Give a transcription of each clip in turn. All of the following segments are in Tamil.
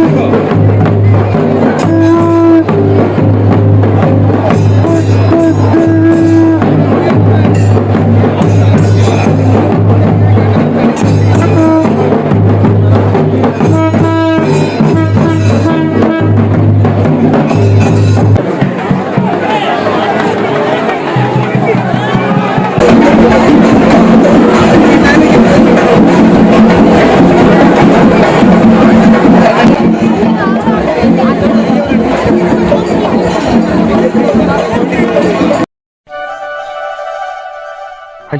Let's.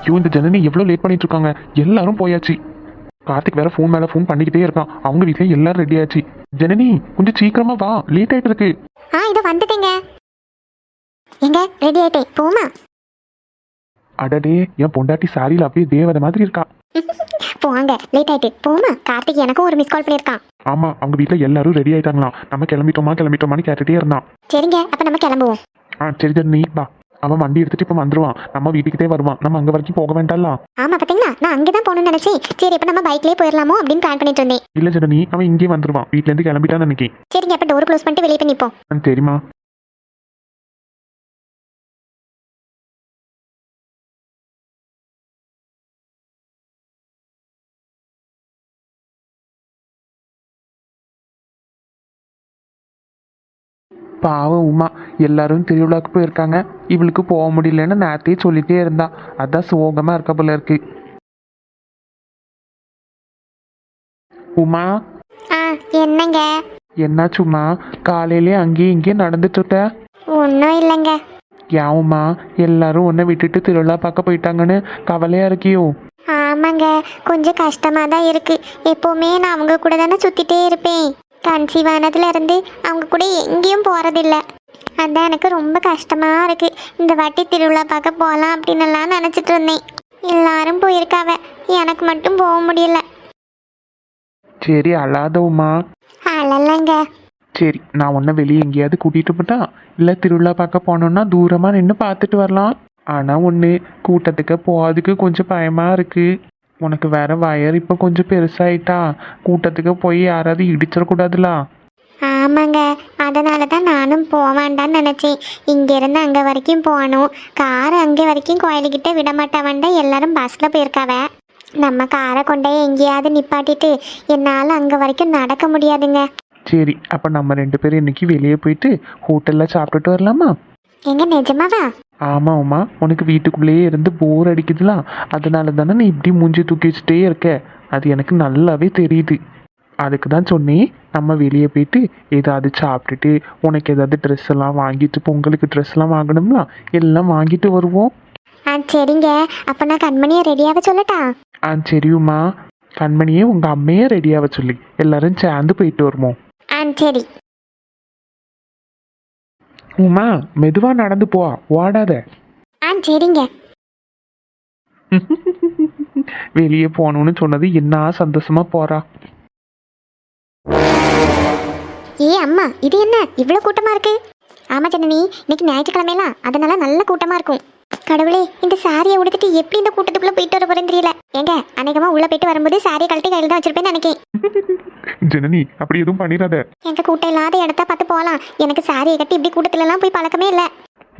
ஐயோ இந்த ஜனனி எவ்வளோ லேட் பண்ணிட்டு இருக்காங்க எல்லாரும் போயாச்சு. கார்த்திக் வேற ஃபோன் மேல ஃபோன் பண்ணிக்கிட்டே இருக்கான். அவங்க வீட்லயும் எல்லாரும் ரெடி ஆச்சு. ஜனனி கொஞ்சம் சீக்கிரமா வா. லேட் ஆயிட்டு இருக்கு ஆ இதோ வந்துட்டேங்க. எங்க? ரெடி ஆயிட்டேன். போமா அடடே என் பொண்டாட்டி சாரியில அப்படியே தேவதை மாதிரி இருக்கா. போங்க. லேட் ஆயிட்டு. போமா கார்த்திக் எனக்கும் ஒரு மிஸ் கால் பண்ணியிருக்கான். ஆமா அவங்க வீட்ல எல்லாரும் ரெடி ஆயிட்டாங்களாம். நம்ம கிளம்பிட்டோமா கிளம்பிட்டோமான்னு கேட்டுட்டே இருந்தான். சரிங்க. அப்ப நம்ம கிளம்புவோம். ஆ சரி ஜனனி வா. அவன் வண்டி எடுத்துட்டு இப்ப வந்துருவான். நம்ம வீட்டுக்கிட்டே வருவான். நம்ம அங்க வரைக்கும் போக வேண்டாம்ல? ஆமா பாத்தீங்களா? நான் அங்கதான் போகணும்னு நினைச்சேன். சரி இப்ப நம்ம பைக்லயே போயிடலாமோ அப்படின்னு பிளான் பண்ணிட்டு இருந்தேன். இல்ல ஜனனி அவன் இங்கே வந்துருவான். வீட்ல இருந்து கிளம்பிட்டான்னு நினைக்கேன். சரிங்க அப்ப டோர் க்ளோஸ் பண்ணிட்டு வெளியே போய் நிப்போம். ஆ, சரிம்மா. பாவம் உமா எல்லாரும் திருவிழாக்கு போயிருக்காங்க. இவளுக்கு போக முடியலன்னு நேரத்தையே சொல்லிட்டே இருந்தா. அதான் சோகமா இருக்க போல இருக்கு. உமா? என்னங்க? என்னாச்சும்மா காலையிலே அங்கேயும் இங்கேயும் நடந்துட்டு இருக்க ஒன்றும் இல்லைங்க யாவும்மா எல்லாரும் உன்னை விட்டுட்டு திருவிழா பார்க்க போயிட்டாங்கன்னு கவலையா இருக்கியோ? ஆமாங்க கொஞ்சம் கஷ்டமா தான் இருக்கு. எப்பவுமே நான் அவங்க கூட தானே சுத்திட்டே இருப்பேன். கன்சீவ் இருந்து அவங்க கூட எங்கேயும் போறதில்ல. அதான் எனக்கு ரொம்ப கஷ்டமா இருக்கு. இந்த வாட்டி திருவிழா பார்க்க போகலாம் அப்படின்னு எல்லாம் நினைச்சிட்டு இருந்தேன். எல்லாரும் போயிருக்காவ. எனக்கு மட்டும் போக முடியல. சரி அழாத உமா. அழலங்க. சரி நான் உன்னை வெளியே எங்கேயாவது கூட்டிட்டு போட்டா இல்லை திருவிழா பார்க்க போனோம்னா தூரமாக நின்று பார்த்துட்டு வரலாம். ஆனால் ஒன்று கூட்டத்துக்கு போகிறதுக்கு கொஞ்சம் பயமாக இருக்கு. உனக்கு வேற வயர் இப்போ கொஞ்சம் பெருசாயிட்டா. கூட்டத்துக்கு போய் யாராவது இடிச்சிடக்கூடாதுல? ஆமாங்க. அதனால தான் நானும் போவாண்டான்னு நினச்சேன். இங்கேருந்து அங்கே வரைக்கும் போகணும். கார் அங்கே வரைக்கும் கோயிலுக்கிட்ட விட மாட்டாவண்டா எல்லாரும் பஸ்ஸில் போயிருக்காவ. நம்ம காரை கொண்டே எங்கேயாவது நிப்பாட்டிட்டு என்னால் அங்கே வரைக்கும் நடக்க முடியாதுங்க. சரி அப்போ நம்ம ரெண்டு பேரும் இன்னைக்கு வெளியே போயிட்டு ஹோட்டலில் சாப்பிட்டுட்டு வரலாமா? எங்க நிஜமாவா? ஆமா உமா உனக்கு வீட்டுக்குள்ளேயே இருந்து போர் அடிக்குதுலாம் அதனால தானே நீ இப்படி மூஞ்சி தூக்கி வச்சுட்டே இருக்க? அது எனக்கு நல்லாவே தெரியுது. அதுக்கு தான் சொன்னேன் நம்ம வெளியே போயிட்டு ஏதாவது சாப்பிட்டுட்டு உனக்கு ஏதாவது ட்ரெஸ் எல்லாம் வாங்கிட்டு பொங்கலுக்கு ட்ரெஸ் எல்லாம் வாங்கணும்ல எல்லாம் வாங்கிட்டு வருவோம். ஆ சரிங்க. அப்போ நான் கண்மணியை ரெடியாக சொல்லட்டா? ஆ சரி உமா. கண்மணியே உங்க அம்மையே ரெடியாக சொல்லி. எல்லாரும் சேர்ந்து போயிட்டு வருவோம். ஆ சரி. உமா மெதுவா நடந்து போ ஓடாத. ஆ சரிங்க. வெளியே போகணும்னு சொன்னது என்ன சந்தோஷமா போறா. ஏ அம்மா இது என்ன? இவ்வளோ கூட்டமாக இருக்கு? ஆமா ஜனனி இன்னைக்கு ஞாயிற்றுக்கிழமைலாம் அதனால நல்ல கூட்டமாக இருக்கும். கடவுளே இந்த சாரியை உடுத்துட்டு எப்படி இந்த கூட்டத்துக்குள்ள போயிட்டு வர போறேன்னு தெரியல. ஏங்க அநேகமா உள்ள போயிட்டு வரும்போது சாரியை கழட்டி கையில் தான் வச்சிருப்பேன்னு நினைக்கேன். ஜனனி அப்படி எதுவும் பண்ணிடாத. எங்க கூட்டம் இல்லாத இடத்த பார்த்து போகலாம் எனக்கு சாரியை கட்டி இப்படி கூட்டத்துல எல்லாம் போய் பழக்கமே இல்லை.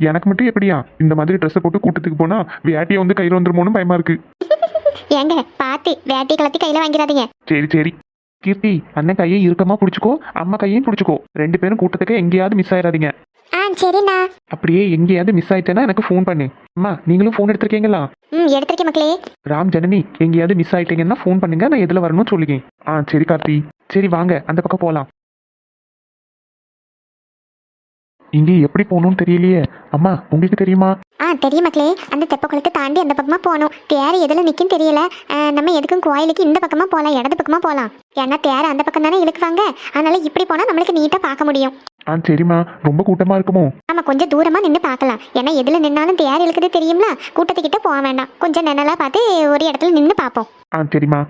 எனக்கு மட்டும் எப்படியா? இந்த மாதிரி ட்ரெஸ்ஸை போட்டு கூட்டத்துக்கு போனா வேட்டியை வந்து கையில் வந்துருமோன்னு பயமா இருக்கு. ஏங்க பார்த்து வேட்டி கலத்தி கையில வாங்கிடாதீங்க. சரி சரி. கீர்த்தி அண்ணன் கையை இறுக்கமா பிடிச்சிக்கோ அம்மா கையையும் பிடிச்சிக்கோ. ரெண்டு பேரும் கூட்டத்துக்கு எங்கேயாவது மிஸ் ஆயிடாதீங்க. ஆ சரிண்ணா. அப்படியே எங்கேயாவது மிஸ் ஆயிட்டேன்னா எனக்கு ஃபோன் பண்ணு. அம்மா நீங்களும் ஃபோன் எடுத்திருக்கீங்களா? ம் எடுத்திருக்கேன் மக்களே. ராம் ஜனனி எங்கேயாவது மிஸ் ஆயிட்டீங்கன்னா ஃபோன் பண்ணுங்க நான் எதில் வரணும்னு சொல்லிக்கேன் ஆ சரி கார்த்தி. சரி வாங்க அந்த பக்கம் போகலாம் இங்கே எப்படி போகணும்னு தெரியலையே. அம்மா உங்களுக்கு தெரியுமா? ஆ தெரியும் மக்களே. அந்த தெப்ப குளத்தை தாண்டி அந்த பக்கமா போகணும். தேர் எதில் நிற்கும் தெரியல. நம்ம எதுக்கும் கோயிலுக்கு இந்த பக்கமா போகலாம் இடது பக்கமா போகலாம் ஏன்னா தேர் அந்த பக்கம் தானே இழுக்குவாங்க. அதனால இப்படி போனால் நம்மளுக்கு நீட்டாக பார்க்க முடியும். ஆ சரிம்மா. ரொம்ப கூட்டமா இருக்குமோ? நம்ம கொஞ்சம் தூரமாக நின்று பார்க்கலாம். ஏன்னா எதில் நின்னாலும் தேர் இழுக்குது தெரியும்ல? கூட்டத்துக்கிட்ட போக வேண்டாம். கொஞ்சம் நின்னலா பார்த்து ஒரு இடத்துல நின்று பார்ப்போம். ஆ சரிம்மா.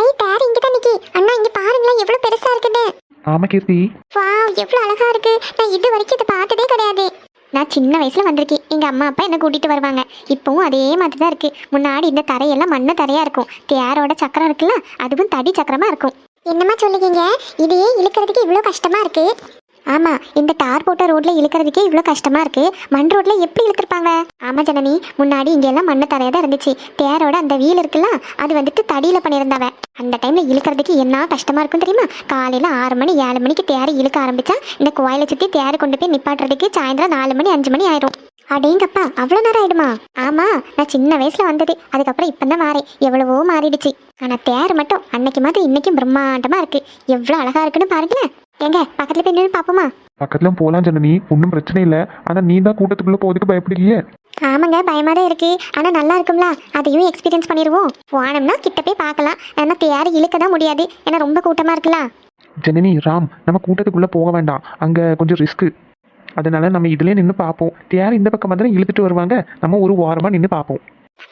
ஐ தேர் இங்கே தான் நிற்கி அண்ணா இங்கே பாருங்களேன். எவ்வளோ பெருசாக இருக்குது ஆமா கீர்த்தி. வா எவ்வளவு அழகா இருக்கு. நான் இது வரைக்கும் இதை பார்த்ததே கிடையாது. நான் சின்ன வயசுல வந்திருக்கேன். எங்க அம்மா அப்பா என்ன கூட்டிட்டு வருவாங்க. இப்பவும் அதே மாதிரி தான் இருக்கு. முன்னாடி இந்த தரையெல்லாம் மண்ணு தரையா இருக்கும். தேரோட சக்கரம் இருக்குல்ல அதுவும் தடி சக்கரமா இருக்கும். என்னம்மா சொல்லுவீங்க இதையே இழுக்கிறதுக்கு இவ்வளோ கஷ்டமா இருக்கு. ஆமா இந்த டார் போட்ட ரோட்ல இழுக்கிறதுக்கே இவ்வளோ கஷ்டமா இருக்கு. மண் ரோட்ல எப்படி இழுத்துருப்பாங்க? ஆமா ஜனனி முன்னாடி இங்க எல்லாம் மண்ணு தரையா தான் இருந்துச்சு. தேரோட அந்த வீல் இருக்குல்ல அது வந்துட்டு தடியில பண்ணியிருந்தாவ. அந்த டைம்ல இழுக்கிறதுக்கு என்ன கஷ்டமா இருக்கும் தெரியுமா? காலையில ஆறு மணி ஏழு மணிக்கு தேரை இழுக்க ஆரம்பிச்சா இந்த கோயிலை சுத்தி தேரை கொண்டு போய் நிப்பாட்டுறதுக்கு சாயந்தரம் நாலு மணி அஞ்சு மணி ஆயிரும். அடேங்கப்பா அவ்வளோ நேரம் ஆயிடுமா? ஆமா நான் சின்ன வயசுல வந்தது. அதுக்கப்புறம் இப்போ தான் மாறேன். எவ்வளவோ மாறிடுச்சு. ஆனால் தேர் மட்டும் அன்னைக்கு மாதிரி இன்னைக்கும் பிரம்மாண்டமா இருக்கு. எவ்வளோ அழகா இருக்குன்னு பாருங்களேன். எங்க பக்கத்துல போய் நின்று பாப்போமா? பக்கத்துல போலாம் ஜனனி ஒன்றும் பிரச்சனை இல்லை. ஆனா நீ தான் கூட்டத்துக்குள்ள போறதுக்கு பயப்படுறியே ஆமாங்க பயமா தான் இருக்கு. ஆனா நல்லா இருக்கும்ல. அதையும் எக்ஸ்பீரியன்ஸ் பண்ணிடுவோம். போனோம்னா கிட்ட போய் பார்க்கலாம். ஆனா தேர் இழுக்க தான் முடியாது. ஏன்னா ரொம்ப கூட்டமா இருக்குல்ல. ஜனனி ராம் நம்ம கூட்டத்துக்குள்ள போக வேண்டாம். அங்க கொஞ்சம் ரிஸ்க்கு அதனால நம்ம இதுலயே நின்று பார்ப்போம். தேர் இந்த பக்கம் வந்து இழுத்துட்டு வருவாங்க? நம்ம ஒரு வாரமா நின்று பார்ப்போம்.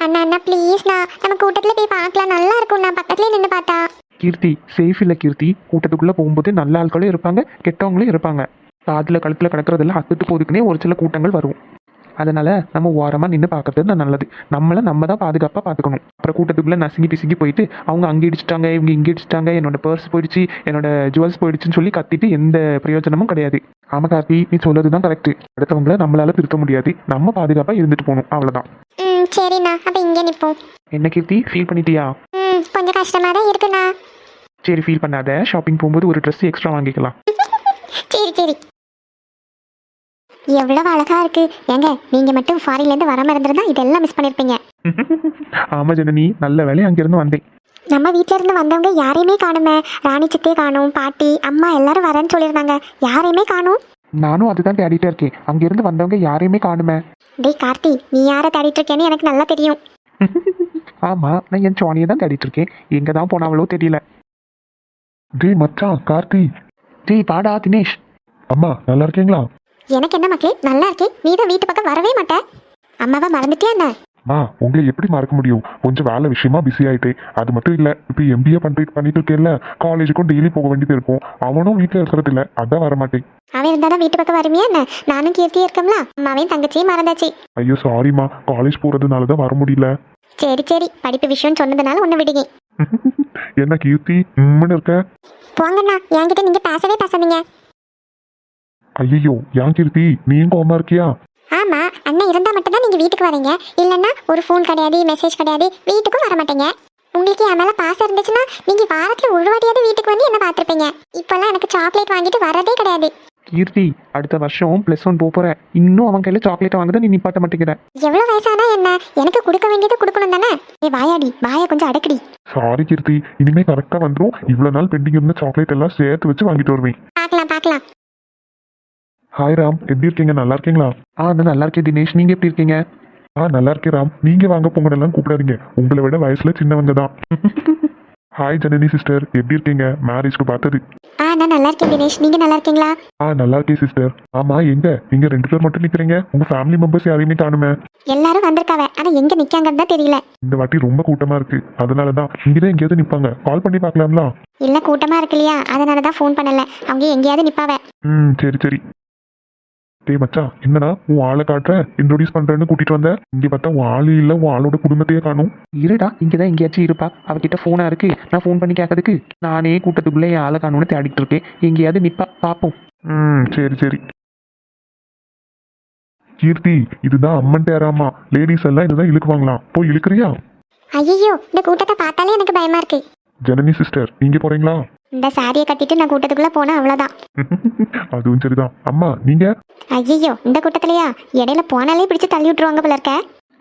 அண்ணா அண்ணா ப்ளீஸ்ண்ணா நம்ம கூட்டத்துல போய் பார்க்கலாம். நல்லா இருக்கும்ண்ணா. பக்கத்துலயே நின்று பார்த்தா. கீர்த்தி சேஃப் இல்லை கீர்த்தி. கூட்டத்துக்குள்ள போகும்போது நல்ல ஆட்களும் இருப்பாங்க கெட்டவங்களும் இருப்பாங்க. காதுல கழுத்துல கிடக்கிறதெல்லாம் அத்துட்டு போதுக்குனே ஒரு சில கூட்டங்கள் வரும். அதனால நம்ம ஓரமா நின்று பார்க்கறது தான் நல்லது. நம்மளை நம்ம தான் பாதுகாப்பாக பார்த்துக்கணும். அப்புறம் கூட்டத்துக்குள்ள நசுங்கி பிசுங்கி போயிட்டு அவங்க அங்கே இடிச்சிட்டாங்க இவங்க இங்கே இடிச்சிட்டாங்க என்னோட பர்ஸ் போயிடுச்சு என்னோட ஜுவல்ஸ் போயிடுச்சுன்னு சொல்லி கத்திட்டு எந்த பிரயோஜனமும் கிடையாது. ஆமா கார்த்தி நீ சொல்றது தான் கரெக்ட் அடுத்தவங்கள நம்மளால திருத்த முடியாது. நம்ம பாதுகாப்பாக இருந்துட்டு போகணும். அவ்வளவுதான். ம் சரிண்ணா. அப்ப இங்கே நிப்போம். என்ன கீர்த்தி? ஃபீல் பண்ணிட்டியா? ம் கொஞ்சம் கஷ்டமா தான் இருக்குண்ணா. சரி ஃபீல் பண்ணாத. ஷாப்பிங் போகும்போது ஒரு ட்ரெஸ் எக்ஸ்ட்ரா வாங்கிக்கலாம். சரி சரி. எவ்வளவு அழகா இருக்கு. ஏங்க நீங்க மட்டும் ஃபாரின்ல இருந்து வராம இருந்திருந்தா இதெல்லாம் மிஸ் பண்ணிருப்பீங்க. ஆமா ஜனனி. நல்ல வேலை அங்கிருந்து வந்தேன். நம்ம வீட்ல இருந்து வந்தவங்க யாரையுமே காணுமே. ராணி சித்தே காணும் பாட்டி அம்மா எல்லாரும் வரேன்னு சொல்லியிருந்தாங்க. யாரையுமே காணும். நானும் அதுதான் தேடிட்டே இருக்கேன். அங்கிருந்து வந்தவங்க யாரையுமே காணுமே. டேய் கார்த்தி நீ யாரை தேடிட்டு இருக்கேன்னு எனக்கு நல்லா தெரியும். ஆமா நான் என் சோனியை தான் தேடிட்டு இருக்கேன். எங்க தான் போனாவளோ தெரியல. டேய் மச்சான் கார்த்தி. டேய் பாடா தினேஷ். அம்மா நல்லா இருக்கீங்களா? எனக்கு என்ன மக்களே நல்லா இருக்கே நீ தான் வீட்டு பக்கம் வரவே மாட்ட. அம்மாவை மறந்துட்டியா என்ன? மா உங்களை எப்படி மறக்க முடியும்? கொஞ்சம் வேலை விஷயமா பிஸி ஆயிட்டேன் அது மட்டும் இல்ல இப்போ எம்பிஏ பண்ணிட்டு பண்ணிட்டு இருக்கேன்ல காலேஜுக்கும் டெய்லி போக வேண்டியது இருக்கும். அவனும் வீட்டில் இருக்கிறது இல்ல அதான் வர மாட்டேன் அவன் இருந்தாதான் வீட்டு பக்கம் வருமியா என்ன? நானும் கீர்த்தி இருக்கோம்ல அம்மாவையும் தங்கச்சியும் மறந்தாச்சு. ஐயோ சாரிம்மா காலேஜ் போறதுனால தான் வர முடியல. சரி சரி படிப்பு விஷயம் சொன்னதுனால ஒன்று விடுங்க. என்ன கீர்த்தி உம்முன்னு இருக்க? போங்கண்ணா என்கிட்ட நீங்க பேசவே பேசாதீங்க. ஐயோ ஏன் கீர்த்தி நீயும் கோமா இருக்கியா? ஆமா அண்ணன் இருந்தா மட்டும்தான் நீங்க வீட்டுக்கு வரீங்க. இல்லைன்னா ஒரு ஃபோன் கிடையாது மெசேஜ் கிடையாது வீட்டுக்கும் வர மாட்டீங்க உங்களுக்கு என் மேல பாசம் இருந்துச்சுன்னா நீங்க வாரத்துல ஒரு வாட்டியாவது வீட்டுக்கு வந்து என்ன பார்த்திருப்பீங்க? இப்பெல்லாம் எனக்கு சாக்லேட் வாங்கிட்டு வரதே கிடையாது. கீர்த்தி அடுத்த வருஷம் ப்ளஸ் ஒன் போக போற இன்னும் அவன் கையில சாக்லேட் வாங்குறத நீ நிப்பாட்ட மாட்டேங்கிற. எவ்வளவு வயசானா என்ன? எனக்கு கொடுக்க வேண்டியது கொடுக்கணும் தானே? ஏ வாயாடி வாயை கொஞ்சம் அடக்குடி. சாரி கீர்த்தி இனிமே கரெக்டா வந்துரும். இவ்வளவு நாள் பெண்டிங் இருந்த சாக்லேட் எல்லாம் சேர்த்து வச்சு வாங்கிட்டு வருவேன். ஹாய் ராம் எப்படி இருக்கீங்க? நல்லா இருக்கீங்களா? ஆ நான் நல்லா இருக்கேன் தினேஷ். நீங்க எப்படி இருக்கீங்க? ஆ நல்லா இருக்கேன் ராம் நீங்க வாங்க போங்க எல்லாம் கூப்பிடாதீங்க. உங்களை விட வயசுல சின்னவங்க தான். ஹாய் ஜனனி சிஸ்டர் எப்படி இருக்கீங்க? மேரேஜ்க்கு பார்த்தது. ஆ நான் நல்லா இருக்கேன் தினேஷ். நீங்க நல்லா இருக்கீங்களா? ஆ நல்லா இருக்கேன் சிஸ்டர் ஆமா எங்க? நீங்க ரெண்டு பேர் மட்டும் நிக்கிறீங்க. உங்க ஃபேமிலி மெம்பர்ஸ் யாரையுமே காணுமே? எல்லாரும் வந்திருக்காவ ஆனா எங்க நிக்காங்கன்னு தான் தெரியல. இந்த வாட்டி ரொம்ப கூட்டமா இருக்கு. அதனால தான் இங்கதான் எங்கேயாவது நிப்பாங்க. கால் பண்ணி பார்க்கலாம்ல? இல்ல கூட்டமா இருக்கு இல்லையா? அதனால தான் ஃபோன் பண்ணல. அவங்க எங்கேயாவது நிப்பாவ ம் சரி சரி. டேய் மச்சான் என்னடா? உன் ஆளை காட்டுற இன்ட்ரோடியூஸ் பண்றேன்னு கூட்டிட்டு வந்த. இங்க பார்த்தா உன் ஆளு இல்ல உன் ஆளோட குடும்பத்தையே காணும். இருடா இங்கதான் எங்கேயாச்சும் இருப்பா. அவகிட்ட போனா இருக்கு. நான் ஃபோன் பண்ணி கேட்கறதுக்கு நானே கூட்டத்துக்குள்ளே என் ஆளை காணும்னு தேடிட்டு இருக்கேன். எங்கேயாவது நிப்பா பாப்போம். ம் சரி சரி. கீர்த்தி இதுதான் அம்மன் தேராமா லேடிஸ் எல்லாம் இதுதான் இழுக்குவாங்களாம். போய் இழுக்கிறியா? ஐயோ இந்த கூட்டத்தை பார்த்தாலே எனக்கு பயமா இருக்கு. ஜனனி சிஸ்டர் நீங்க போறீங்களா? இந்த சாரியை கட்டிட்டு நான் கூட்டத்துக்குள்ள போனா அவ்வளவுதான். அதுவும் சரிதான். அம்மா நீங்க? ஐயோ இந்த கூட்டத்திலயா? இடையில போனாலே பிடிச்சு தள்ளி விட்டுருவாங்க போல இருக்க.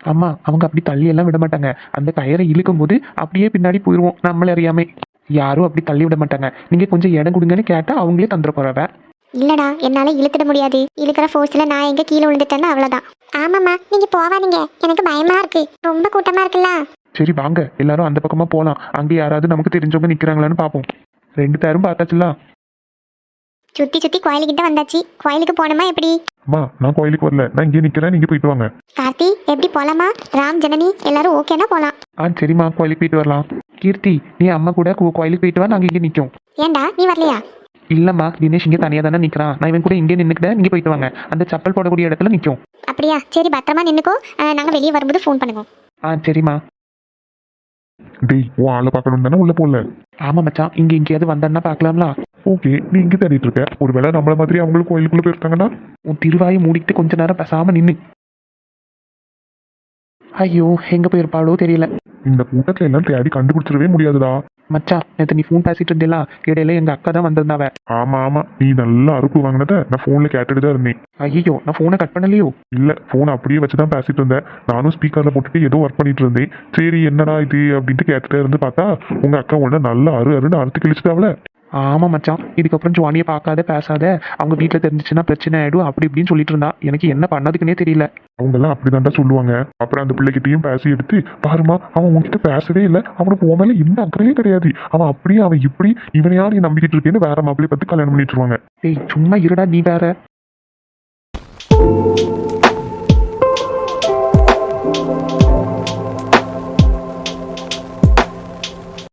அம்மா அவங்க அப்படி தள்ளி எல்லாம் விட மாட்டாங்க. அந்த கயிறை இழுக்கும் போது அப்படியே பின்னாடி போயிடுவோம் நம்மள அறியாமே. யாரும் அப்படி தள்ளி விட மாட்டாங்க. நீங்க கொஞ்சம் இடம் கொடுங்கன்னு கேட்டா அவங்களே தந்துட போறவ இல்லடா என்னால இழுத்துட முடியாது. இழுக்கிற ஃபோர்ஸ்ல நான் எங்க கீழே விழுந்துட்டேன்னா அவ்வளவுதான். ஆமாம்மா நீங்க போவாதீங்க. எனக்கு பயமா இருக்கு. ரொம்ப கூட்டமா இருக்குல்ல. சரி வாங்க. எல்லாரும் அந்த பக்கமா போலாம். அங்கே யாராவது நமக்கு தெரிஞ்சவங்க நிக்கிறாங்களான்னு பாப்போம். ரெண்டு பேரும் பார்த்தாச்சுல சுத்தி சுத்தி கோயிலுக்கிட்ட வந்தாச்சு. கோயிலுக்கு போனோமா எப்படி? அம்மா நான் கோயிலுக்கு வரல. நான் இங்கே நிக்கிறேன் நீங்க போயிட்டு வாங்க. கார்த்தி எப்படி போலாமா? ராம் ஜனனி எல்லாரும் ஓகேனா போலாம். ஆ சரிம்மா. கோயிலுக்கு போயிட்டு வரலாம். கீர்த்தி நீ அம்மா கூட கோ- கோயிலுக்கு போயிட்டு வா. நாங்க இங்கே நிற்கும் ஏன்டா நீ வரலையா? இல்லம்மா தினேஷ் இங்கே தனியாக தானே நிற்கிறான் நான் இவன் கூட இங்கே நின்றுக்கிட்டேன் நீங்கள் போயிட்டு வாங்க. அந்த சப்பல் போடக்கூடிய இடத்துல நிற்கும் அப்படியா? சரி பத்திரமா நின்னுக்கோ. அஹ், நாங்க வெளியே வரும்போது ஃபோன் பண்ணுவோம். ஆ சரிம்மா. டேய் உன் ஆளை பார்க்கணும் தானே உள்ள போல? ஆமாம் மச்சான் இங்கே எங்கேயாவது வந்தான்னா பார்க்கலாம்ல? ஓகே நீ இங்கே தேடிட்டு இருக்க. ஒருவேளை நம்மள மாதிரி அவங்களும் கோயிலுக்குள்ள போயிருக்காங்கன்னா? உன் திருவாயை மூடிக்கிட்டு கொஞ்ச நேரம் பேசாமல் நின்று ஐயோ எங்கே போயிருப்பாளோ தெரியல. இந்த கூட்டத்துல எல்லாம் தேடி கண்டுபிடிச்சிடவே முடியாதுடா. மச்சான் நேற்று நீ ஃபோன் பேசிட்டு இருந்தேலா இடையில எங்கள் அக்கா தான் வந்திருந்தாவ. ஆமா ஆமா. நீ நல்லா அறுப்பு வாங்கினத நான் போன்ல கேட்டுட்டு தான் இருந்தேன். ஐயோ நான் ஃபோனை கட் பண்ணலையோ? இல்ல போன் அப்படியே வச்சு தான் பேசிட்டு இருந்தேன். நானும் ஸ்பீக்கர்ல போட்டுட்டு ஏதோ ஒர்க் பண்ணிட்டு இருந்தேன். சரி என்னடா இது? அப்படின்ட்டு கேட்டுட்டே இருந்து பார்த்தா உங்க அக்கா உடனே நல்லா அரு அருன்னு அறுத்து கிழிச்சிட்டாவல. ஆமாம் மச்சான். இதுக்கப்புறம் ஜுவானியை பார்க்காத பேசாத. அவங்க வீட்டில் தெரிஞ்சிச்சுன்னா பிரச்சனை ஆகிடும் அப்படி இப்படின்னு சொல்லிட்டு இருந்தா. எனக்கு என்ன பண்ணதுக்குன்னே தெரியல. அவங்கெல்லாம் அப்படிதான்டா சொல்லுவாங்க. அப்புறம் அந்த பிள்ளைகிட்டையும் பேசி எடுத்து பாருமா அவன் உன்கிட்ட பேசவே இல்லை. அவனுக்கு உன் மேலே எந்த அக்கறையும் கிடையாது. அவன் அப்படியே அவன் இப்படி இவனையா நீ நம்பிக்கிட்டு இருக்கேன்னு வேற மாப்பிள்ளைய பார்த்து கல்யாணம் பண்ணிட்டுருவாங்க ஏய் சும்மா இருடா நீ வேற. Thank you